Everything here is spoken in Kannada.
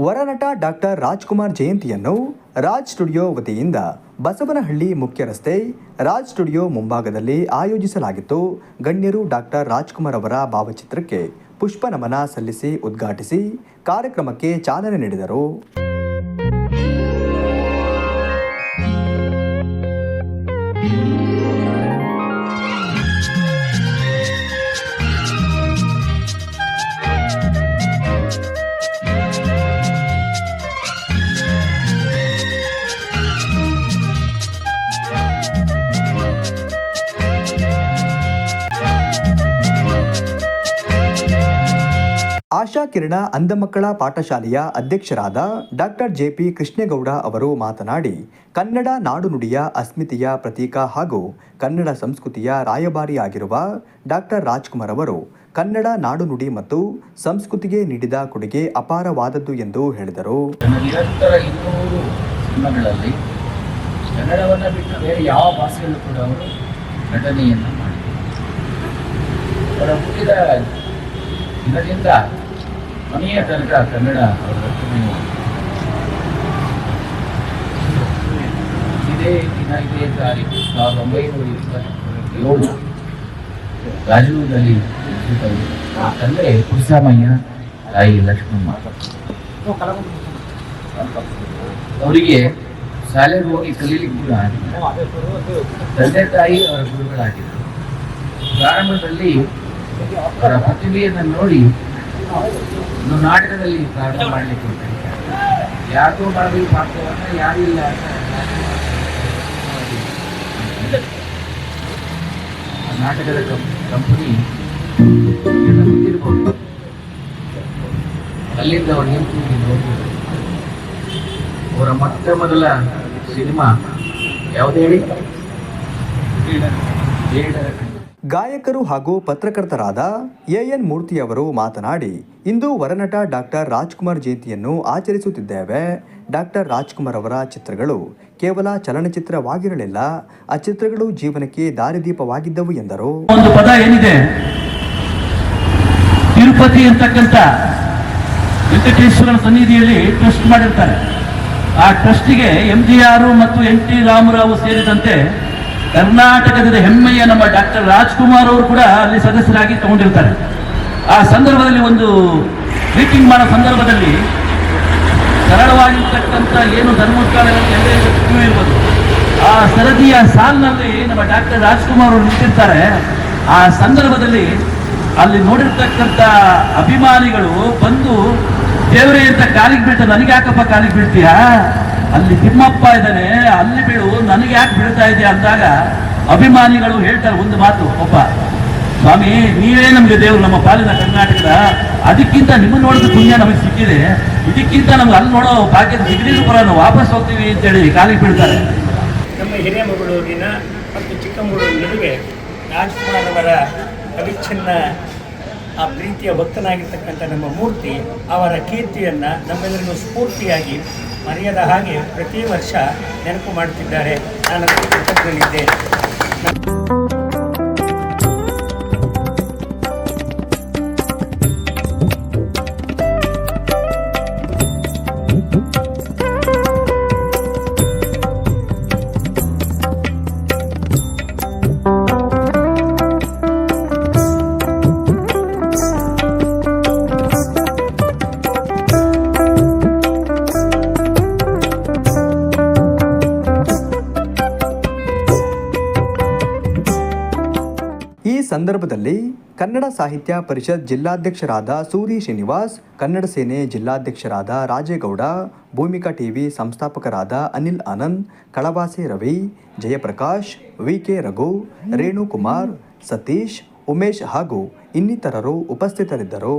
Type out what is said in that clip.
ವರನಟ ಡಾಕ್ಟರ್ ರಾಜ್ಕುಮಾರ್ ಜಯಂತಿಯನ್ನು ರಾಜ್ ಸ್ಟುಡಿಯೋ ವತಿಯಿಂದ ಬಸವನಹಳ್ಳಿ ಮುಖ್ಯ ರಸ್ತೆ, ರಾಜ್ ಸ್ಟುಡಿಯೋ ಮುಂಭಾಗದಲ್ಲಿ ಆಯೋಜಿಸಲಾಗಿತ್ತು. ಗಣ್ಯರು ಡಾಕ್ಟರ್ ರಾಜ್ಕುಮಾರ್ ಅವರ ಭಾವಚಿತ್ರಕ್ಕೆ ಪುಷ್ಪ ನಮನ ಸಲ್ಲಿಸಿ ಉದ್ಘಾಟಿಸಿ ಕಾರ್ಯಕ್ರಮಕ್ಕೆ ಚಾಲನೆ ನೀಡಿದರು. ಆಶಾ ಕಿರಣ ಅಂಧ ಮಕ್ಕಳ ಪಾಠಶಾಲೆಯ ಅಧ್ಯಕ್ಷರಾದ ಡಾಕ್ಟರ್ ಜೆಪಿ ಕೃಷ್ಣೇಗೌಡ ಅವರು ಮಾತನಾಡಿ, ಕನ್ನಡ ನಾಡು ನುಡಿಯ ಅಸ್ಮಿತೆಯ ಪ್ರತೀಕ ಹಾಗೂ ಕನ್ನಡ ಸಂಸ್ಕೃತಿಯ ರಾಯಭಾರಿಯಾಗಿರುವ ಡಾಕ್ಟರ್ ರಾಜ್ಕುಮಾರ್ ಅವರು ಕನ್ನಡ ನಾಡು ನುಡಿ ಮತ್ತು ಸಂಸ್ಕೃತಿಗೆ ನೀಡಿದ ಕೊಡುಗೆ ಅಪಾರವಾದದ್ದು ಎಂದು ಹೇಳಿದರು. ಕನ್ನಡವನ್ನು ಬಿಟ್ಟು ಬೇರೆ ಯಾವ ಭಾಷೆಯಲ್ಲೂ ಕೂಡ ಅವರು ನಟನೆಯನ್ನು ಮಾಡಿದರು. ಅವರ ಹುಟ್ಟಿದ ದಿನದಿಂದ ಕೊನೆಯ ತನಕ ಕನ್ನಡ ಇದೇ ದಿನ ಇದೇ ತಾರೀಕು ಸಾವಿರದ ಒಂಬೈನೂರ ಇಪ್ಪತ್ತೇಳು. ಆ ತಂದೆ ಕುರ್ಸಾಮಯ್ಯ ತಾಯಿ ಲಕ್ಷ್ಮಮ್ಮ ಅವರಿಗೆ ಶಾಲೆಗೆ ಹೋಗಿ ಕಲೀಲಿಕ್ಕೆ ಕೂಡ. ತಂದೆ ತಾಯಿ ಅವರ ಗುರುಗಳಾಗಿದ್ದರು ಪ್ರಾರಂಭದಲ್ಲಿ ಅವರ ಪ್ರತಿಭೆಯನ್ನು ನೋಡಿ ಒಂದು ನಾಟಕದಲ್ಲಿ ಪ್ರಾರಂಭ ಮಾಡಲಿಕ್ಕೆ ಉಂಟು ಯಾರಿಗೂ ಮಾಡಲಿ ಪಾತ್ರವನ್ನ ಯಾರಿಲ್ಲ ಅಂತ ನಾಟಕದ ಕಂಪನಿ ಅಲ್ಲಿಂದ ಅವರು ನಿಂತು ನೋಡ್ಬೋದು ಅವರ ಮೊಟ್ಟ ಮೊದಲ ಸಿನಿಮಾ ಯಾವುದು ಹೇಳಿ. ಗಾಯಕರು ಹಾಗೂ ಪತ್ರಕರ್ತರಾದ ಎಎನ್ ಮೂರ್ತಿ ಅವರು ಮಾತನಾಡಿ, ಇಂದು ವರನಟ ಡಾಕ್ಟರ್ ರಾಜ್ಕುಮಾರ್ ಜಯಂತಿಯನ್ನು ಆಚರಿಸುತ್ತಿದ್ದೇವೆ. ಡಾಕ್ಟರ್ ರಾಜ್ಕುಮಾರ್ ಅವರ ಚಿತ್ರಗಳು ಕೇವಲ ಚಲನಚಿತ್ರವಾಗಿರಲಿಲ್ಲ ಆ ಚಿತ್ರಗಳು ಜೀವನಕ್ಕೆ ದಾರಿದೀಪವಾಗಿದ್ದವು ಎಂದರು. ಒಂದು ಪದ ಏನಿದೆ? ತಿರುಪತಿ ಅಂತಕ್ಕಂಥ ವೆಂಕಟೇಶ್ವರ ಸನ್ನಿಧಿಯಲ್ಲಿ ಟ್ರಸ್ಟ್ ಮಾಡಿರ್ತಾರೆ. ಆ ಟ್ರಸ್ಟಿಗೆ ಎಂ ಜಿ ಆರ್ ಮತ್ತು ಎನ್ ಟಿ ರಾಮರಾವ್ ಸೇರಿದಂತೆ ಕರ್ನಾಟಕದ ಹೆಮ್ಮೆಯ ನಮ್ಮ ಡಾಕ್ಟರ್ ರಾಜ್ಕುಮಾರ್ ಅವರು ಕೂಡ ಅಲ್ಲಿ ಸದಸ್ಯರಾಗಿ ತಗೊಂಡಿರ್ತಾರೆ. ಆ ಸಂದರ್ಭದಲ್ಲಿ ಒಂದು ಮೀಟಿಂಗ್ ಮಾಡೋ ಸಂದರ್ಭದಲ್ಲಿ ಸರಳವಾಗಿರ್ತಕ್ಕಂಥ ಏನು ಕ್ಯೂ ಇರ್ಬೋದು ಆ ಸರದಿಯ ಸಾಲಿನಲ್ಲಿ ನಮ್ಮ ಡಾಕ್ಟರ್ ರಾಜ್ಕುಮಾರ್ ಅವರು ನಿಂತಿರ್ತಾರೆ. ಆ ಸಂದರ್ಭದಲ್ಲಿ ಅಲ್ಲಿ ನೋಡಿರ್ತಕ್ಕಂಥ ಅಭಿಮಾನಿಗಳು ಬಂದು, ದೇವರೇ ಅಂತ ಕಾಲಿಗೆ ಬೀಳ್ತಾರೆ. ನನಗೆ ಯಾಕಪ್ಪ ಕಾಲಿಗೆ ಬೀಳ್ತೀಯಾ? ಅಲ್ಲಿ ತಿಮ್ಮಪ್ಪ ಇದ್ದಾನೆ, ಅಲ್ಲಿ ಬೀಳು ನನಗೆ ಯಾಕೆ ಬೀಳ್ತಾ ಇದೆ ಅಂದಾಗ ಅಭಿಮಾನಿಗಳು ಹೇಳ್ತಾರೆ ಒಂದು ಮಾತು, ಒಬ್ಬ, ಸ್ವಾಮಿ, ನೀವೇ ನಮಗೆ ದೇವರು, ನಮ್ಮ ಪಾಲಿನ ಕರ್ನಾಟಕದ, ಅದಕ್ಕಿಂತ ನಿಮ್ಮ ನೋಡಿದ ಪುಣ್ಯ ನಮಗೆ ಸಿಕ್ಕಿದೆ, ಇದಕ್ಕಿಂತ ನಮ್ಗೆ ಅಲ್ಲಿ ನೋಡೋ ಭಾಗ್ಯದ ಸಿಗದಿದ್ರು ಕೂಡ ನಾವು ವಾಪಸ್ ಹೋಗ್ತೀವಿ ಅಂತೇಳಿ ಕಾಲಿಗೆ ಬೀಳ್ತಾರೆ. ನಮ್ಮ ಹಿರೇಮಗಳೂರಿನ ಮತ್ತು ಚಿಕ್ಕಮಗಳೂರಿನ ನಡುವೆ ರಾಜ್ಕುಮಾರ್ ಅವರ ಅವಿಚ್ಛಿನ್ನ ಆ ಪ್ರೀತಿಯ ಭಕ್ತನಾಗಿರ್ತಕ್ಕಂಥ ನಮ್ಮ ಮೂರ್ತಿ ಅವರ ಕೀರ್ತಿಯನ್ನು ನಮ್ಮೆಲ್ಲರಿಗೂ ಸ್ಫೂರ್ತಿಯಾಗಿ ಮರೆಯದ ಹಾಗೆ ಪ್ರತಿ ವರ್ಷ ನೆನಪು ಮಾಡುತ್ತಿದ್ದಾರೆ ನಾನು ಕೃತಜ್ಞನಿದ್ದೇನೆ. ಸಂದರ್ಭದಲ್ಲಿ ಕನ್ನಡ ಸಾಹಿತ್ಯ ಪರಿಷತ್ ಜಿಲ್ಲಾಧ್ಯಕ್ಷರಾದ ಸೂರಿ ಶ್ರೀನಿವಾಸ್, ಕನ್ನಡ ಸೇನೆ ಜಿಲ್ಲಾಧ್ಯಕ್ಷರಾದ ರಾಜೇಗೌಡ, ಭೂಮಿಕಾ ಟಿವಿ ಸಂಸ್ಥಾಪಕರಾದ ಅನಿಲ್ ಆನಂದ್, ಕಳವಾಸೆ ರವಿ, ಜಯಪ್ರಕಾಶ್ ವಿ ಕೆ ರಘು, ರೇಣುಕುಮಾರ್, ಸತೀಶ್, ಉಮೇಶ್ ಹಾಗೂ ಇನ್ನಿತರರು ಉಪಸ್ಥಿತರಿದ್ದರು.